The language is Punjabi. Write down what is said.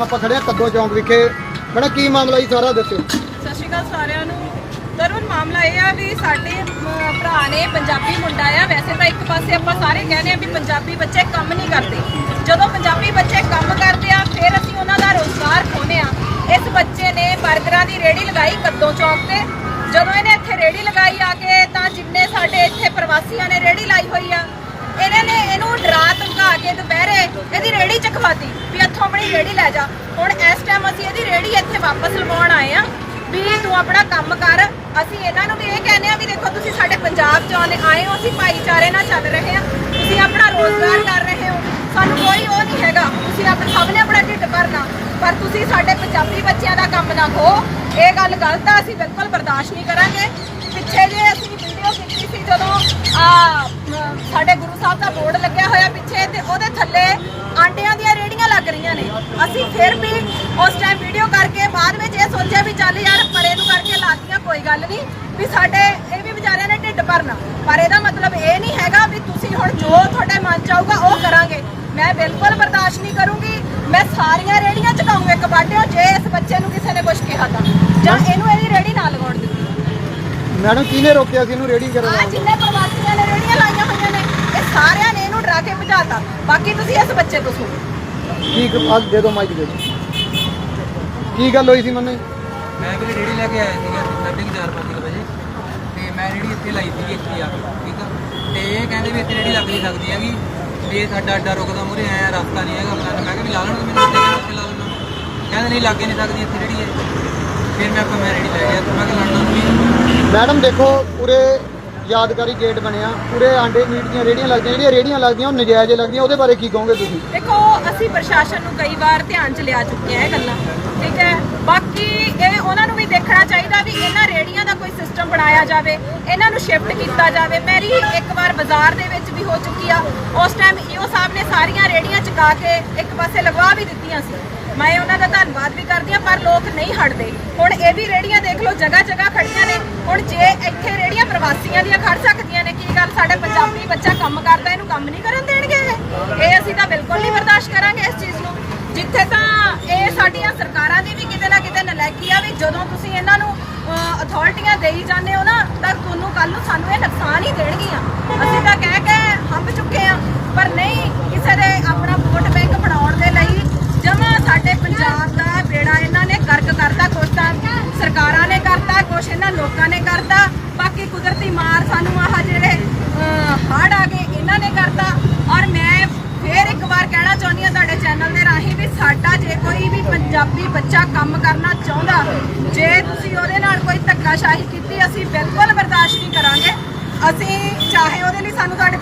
ਆਪਾਂ ਖੜੇ ਆ ਕੱਦੋ ਚੌਂਕ ਵਿਖੇ। ਮੈਡਮ ਕੀ ਮਾਮਲਾ ਜੀ ਸਾਰਾ ਦੱਸਿਓ ਸਤਿ ਸ਼੍ਰੀ ਅਕਾਲ ਸਾਰਿਆਂ ਨੂੰ। ਤਰਵਨ ਮਾਮਲਾ ਇਹ ਆ ਵੀ ਸਾਡੇ ਅਮ, ਭਰਾ ਨੇ ਪੰਜਾਬੀ ਮੁੰਡਾ ਆ। ਵੈਸੇ ਤਾਂ ਇੱਕ ਪਾਸੇ ਆਪਾਂ ਸਾਰੇ ਕਹਿੰਦੇ ਆ ਵੀ ਪੰਜਾਬੀ ਬੱਚੇ ਕੰਮ ਨਹੀਂ ਕਰਦੇ। ਜਦੋਂ ਪੰਜਾਬੀ ਬੱਚੇ ਕੰਮ ਕਰਦੇ ਆ ਫਿਰ ਅਸੀਂ ਉਹਨਾਂ ਦਾ ਰੋਜ਼ਗਾਰ ਖੋਨੇ ਆ। ਇਸ ਬੱਚੇ ਨੇ ਬਰਗਰਾਂ ਦੀ ਰੇੜੀ ਲਗਾਈ ਕੱਦੋਂ ਚੌਕ ਤੇ। ਜਦੋਂ ਇਹਨੇ ਇੱਥੇ ਰੇੜੀ ਲਗਾਈ ਆ ਕੇ ਤਾਂ ਜਿੰਨੇ ਸਾਡੇ ਇੱਥੇ ਪ੍ਰਵਾਸੀਆਂ ਨੇ ਰੇੜੀ ਲਾਈ ਹੋਈ ਆ ਇਹਨਾਂ ਨੇ ਇਹਨੂੰ ਡਰਾ ਧਮਕਾ ਕੇ ਦੁਪਹਿਰੇ ਇਹਦੀ ਰੇੜੀ ਖਵਾਤੀ ਵੀ ਇੱਥੋਂ ਆਪਣੀ ਰੇੜੀ ਲੈ ਜਾ। ਹੁਣ ਇਸ ਟਾਈਮ ਅਸੀਂ ਇਹਦੀ ਰੇੜੀ ਇੱਥੇ ਵਾਪਸ ਲਵਾਉਣ ਆਏ ਆ ਵੀ ਤੂੰ ਆਪਣਾ ਕੰਮ ਕਰ। ਅਸੀਂ ਇਹਨਾਂ ਨੂੰ ਵੀ ਇਹ ਕਹਿੰਦੇ ਆ ਵੀ ਦੇਖੋ ਤੁਸੀਂ ਸਾਡੇ ਪੰਜਾਬ ਚ ਆਉਂਦੇ, ਆਏ ਹੋ, ਅਸੀਂ ਭਾਈਚਾਰੇ ਨਾਲ ਚੱਲ ਰਹੇ ਆ ਤੁਸੀਂ ਆਪਣਾ ਰੋਜ਼ਗਾਰ ਕਰ ਰਹੇ ਹੋ। ਸਾਨੂੰ ਕੋਈ ਉਹ ਨਹੀਂ ਹੈਗਾ। ਤੁਸੀਂ ਆਪਣੇ ਸਭ ਨੇ ਆਪਣਾ ਢਿੱਡ ਭਰਨਾ। ਪਰ ਤੁਸੀਂ ਸਾਡੇ ਪੰਜਾਬੀ ਬੱਚਿਆਂ ਦਾ ਕੰਮ ਨਾ ਖੋ ਇਹ ਗੱਲ ਗਲਤ ਆ, ਅਸੀਂ ਬਿਲਕੁਲ ਬਰਦਾਸ਼ਤ ਨਹੀਂ ਕਰਾਂਗੇ। ਪਿੱਛੇ ਜੇ ਅਸੀਂ ਵੀਡੀਓ ਕੀਤੀ ਸੀ ਜਦੋਂ, ਆ ਸਾਡੇ ਗੁਰੂ ਸਾਹਿਬ ਦਾ ਬੋਰਡ ਲੱਗਿਆ ਹੋਇਆ ਪਿੱਛੇ ਤੇ ਥੱਲੇ ਆਂਡਿਆਂ ਦੀਆਂ ਰੇੜੀਆਂ ਲੱਗ ਰਹੀਆਂ ਨੇ। ਅਸੀਂ ਫਿਰ ਵੀ ਉਸ ਟਾਈਮ ਵੀਡੀਓ ਕਰਕੇ ਬਾਅਦ ਵਿੱਚ ਇਹ ਸੋਚਿਆ ਵੀ ਚੱਲ ਯਾਰ ਪਰੇ ਨੂੰ ਕਰਕੇ ਲਾਤੀਆਂ ਕੋਈ ਗੱਲ ਨਹੀਂ। ਵੀ ਸਾਡੇ ਇਹ ਵੀ ਵਿਚਾਰਿਆਂ ਨੇ ਢਿੱਡ ਭਰਨਾ। ਪਰ ਇਹਦਾ ਮਤਲਬ ਇਹ ਨਹੀਂ ਹੈਗਾ ਵੀ ਤੁਸੀਂ ਹੁਣ ਜੋ ਤੁਹਾਡੇ ਮਨ ਚ ਆਊਗਾ ਉਹ ਕਰਾਂਗੇ। ਮੈਂ ਬਿਲਕੁਲ ਬਰਦਾਸ਼ਤ ਨਹੀਂ ਕਰੂੰਗੀ। ਮੈਂ ਸਾਰੀਆਂ ਰੇੜੀਆਂ ਚਕਾਉਂਗਾ ਇੱਕ ਬਾਟਿਓ ਜੇ ਇਸ ਬੱਚੇ ਨੂੰ ਕਿਸੇ ਨੇ ਕੁਝ ਕਿਹਾ ਤਾਂ। ਜਾਂ ਇਹਨੂੰ ਇਹਦੀ ਰੇੜੀ ਨਾ ਲਗਾਉਣ ਦਿੱਤੀ ਮੈਡਮ ਕਿਹਨੇ ਰੋਕਿਆ ਸੀ ਇਹਨੂੰ ਰੇਡਿੰਗ ਕਰਨ ਆ ਜਿੰਨੇ ਪ੍ਰਵਾਸੀਆਂ ਨੇ ਰੇੜੀਆਂ ਲਾਈਆਂ ਹੋਈਆਂ ਨੇ ਇਹ ਸਾਰਿਆਂ ਡਰਾ ਕੇ ਭਜਾਤਾ ਬਾਕੀ ਤੁਸੀਂ ਇਸ ਬੱਚੇ ਤੋਂ ਸੁਣੋ। ਕੀ ਆ ਦੇ ਦਿਓ ਮਾਈਕ ਦੇ ਦਿਓ ਕੀ ਗੱਲ ਹੋਈ ਸੀ ਮੈਨੂੰ ਮੈਂ ਵੀ ਰੇੜੀ ਲੈ ਕੇ ਆਇਆ ਸੀਗਾ ਸਾਢੇ ਕੁ ਚਾਰ ਪੰਜ ਕੁ ਵਜੇ ਤੇ ਮੈਂ ਰੇੜੀ ਇੱਥੇ ਲਾਈ ਸੀਗੀ ਇੱਥੇ ਆ ਕੇ ਠੀਕ ਆ? ਤੇ ਇਹ ਕਹਿੰਦੇ ਵੀ ਇੱਥੇ ਰੇੜੀ ਲੱਗ ਨਹੀਂ ਸਕਦੀ ਹੈਗੀ। ਵੀ ਇਹ ਸਾਡਾ ਅੱਡਾ ਰੁਕਦਾ ਮੂਰੇ ਆਇਆ ਰਸਤਾ ਨਹੀਂ ਹੈਗਾ ਮੈਂ ਮੈਂ ਕਿਹਾ ਵੀ ਲਾ ਲੈਣ ਮੈਨੂੰ ਇੱਥੇ ਉੱਥੇ ਲਾ ਲੈਣਾ ਕਹਿੰਦੇ ਨਹੀਂ ਲੱਗ ਹੀ ਨਹੀਂ ਸਕਦੀ ਇੱਥੇ ਰੇੜੀ ਹੈ ਫਿਰ ਮੈਂ ਆਪਾਂ ਮੈਂ ਰੇੜੀ ਲੈ ਗਿਆ ਤੇ ਮੈਂ ਕਿਹਾ ਲੜਨਾ ਨਹੀਂ ਮੈਡਮ ਦੇਖੋ ਪੂਰੇ ਯਾਦਗਾਰੀ ਗੇਟ ਬਣਿਆ, ਪੂਰੇ ਆਂਡੇ ਮੀਟ ਦੀਆਂ ਰੇੜੀਆਂ ਲੱਗਦੀਆਂ, ਜਿਹੜੀਆਂ ਰੇੜੀਆਂ ਲੱਗਦੀਆਂ, ਉਹ ਨਜਾਇਜ਼ ਲੱਗਦੀਆਂ, ਉਹਦੇ ਬਾਰੇ ਕੀ ਕਹੋਗੇ ਤੁਸੀਂ? ਦੇਖੋ, ਅਸੀਂ ਪ੍ਰਸ਼ਾਸਨ ਨੂੰ ਕਈ ਵਾਰ ਧਿਆਨ ਚ ਲਿਆ ਚੁੱਕੇ ਆ ਇਹ ਗੱਲਾਂ, ਠੀਕ ਹੈ? ਬਾਕੀ ਇਹ ਉਹਨਾਂ ਨੂੰ ਵੀ ਦੇਖਣਾ ਚਾਹੀਦਾ ਵੀ ਇਹਨਾਂ ਰੇੜੀਆਂ ਦਾ ਕੋਈ ਸਿਸਟਮ ਬਣਾਇਆ ਜਾਵੇ, ਇਹਨਾਂ ਨੂੰ ਸ਼ਿਫਟ ਕੀਤਾ ਜਾਵੇ। ਮੇਰੀ ਇੱਕ ਵਾਰ ਬਾਜ਼ਾਰ ਦੇ ਵਿੱਚ ਵੀ ਹੋ ਚੁੱਕੀ ਆ, ਉਸ ਟਾਈਮ ਈਓ ਸਾਹਿਬ ਨੇ ਸਾਰੀਆਂ ਰੇੜੀਆਂ ਚੁਕਾ ਕੇ ਇੱਕ ਪਾਸੇ ਲਗਵਾ ਵੀ ਦਿੱਤੀਆਂ ਸੀ। ਮੈਂ ਉਹਨਾਂ ਦਾ ਧੰਨਵਾਦ ਵੀ ਕਰਦੀ ਆ ਪਰ ਲੋਕ ਨਹੀਂ ਹਟਦੇ। ਹੁਣ ਇਹ ਵੀ ਰੇੜੀਆਂ ਦੇਖ ਲਓ, ਜਗ੍ਹਾ ਜਗ੍ਹਾ ਖੜੀਆਂ ਨੇ। ਹੁਣ ਜੇ ਇੱਥੇ ਰੇੜੀਆਂ ਪ੍ਰਵਾਸੀਆਂ ਦੀਆਂ ਖੜ ਸਕਦੀਆਂ ਨੇ, ਕੀ ਗੱਲ? ਸਾਡੇ ਪੰਜਾਬੀ ਬੱਚਾ ਕੰਮ ਕਰਦਾ, ਇਹਨੂੰ ਕੰਮ ਨਹੀਂ ਕਰਨ ਦੇਣਗੇ ਇਹ? ਅਸੀਂ ਤਾਂ ਬਿਲਕੁਲ ਨਹੀਂ ਬਰਦਾਸ਼ਤ ਕਰਾਂਗੇ ਇਸ ਚੀਜ਼ ਨੂੰ। ਜਿੱਥੇ ਤਾਂ ਇਹ ਸਾਡੀਆਂ ਸਰਕਾਰਾਂ ਦੀ ਵੀ ਕਿਤੇ ਨਾ ਕਿਤੇ ਨਲਾਇਕੀ ਆ ਵੀ ਜਦੋਂ ਤੁਸੀਂ ਇਹਨਾਂ ਨੂੰ ਅਥਾਰਟੀਆਂ ਦੇਈ ਜਾਂਦੇ ਹੋ ਨਾ, ਤਾਂ ਤੁਹਾਨੂੰ ਕੱਲ ਨੂੰ ਸਾਨੂੰ ਇਹ ਨੁਕਸਾਨ ਹੀ ਦੇਣਗੀਆਂ। ਅਸੀਂ ਤਾਂ ਕਹਿ ਕੇ ਹੰਬ ਚੁੱਕੇ ਆ ਪਰ ਨਹੀਂ ਕਿਸੇ ਦੇ ਆਪਣਾ ਵੋਟ ਬੈਂਕ ਬਣਾਉਣ ਦੇ ਲਈ ਜਮਾ ਸਾਡੇ ਪੰਜਾਬ ਦਾ ਬੇੜਾ ਇਹਨਾਂ ਨੇ ਗਰਕ ਕਰਤਾ ਕੁਛ ਤਾਂ ਸਰਕਾਰਾਂ ਨੇ ਕਰਤਾ ਕੁਛ ਇਹਨਾਂ ਲੋਕਾਂ ਨੇ ਕਰਤਾ ਬਾਕੀ ਕੁਦਰਤੀ ਸਾਨੂੰ ਆਹ ਜਿਹੜੇ ਹੜ ਆ ਗਏ, ਇਹਨਾਂ ਨੇ ਕਰਤਾ। ਔਰ ਮੈਂ ਫੇਰ ਇੱਕ ਵਾਰ ਕਹਿਣਾ ਚਾਹੁੰਦੀ ਹਾਂ ਤੁਹਾਡੇ ਚੈਨਲ ਦੇ ਰਾਹੀਂ ਵੀ ਸਾਡਾ ਜੇ ਕੋਈ ਵੀ ਪੰਜਾਬੀ ਬੱਚਾ ਕੰਮ ਕਰਨਾ ਚਾਹੁੰਦਾ, ਜੇ ਤੁਸੀਂ ਉਹਦੇ ਨਾਲ ਕੋਈ ਧੱਕਾਸ਼ਾਹੀ ਕੀਤੀ, ਅਸੀਂ ਬਿਲਕੁਲ ਬਰਦਾਸ਼ਤ ਨਹੀਂ ਕਰਾਂਗੇ। ਅਸੀਂ ਚਾਹੇ ਉਹਦੇ ਲਈ ਸਾਨੂੰ ਤੁਹਾਡੇ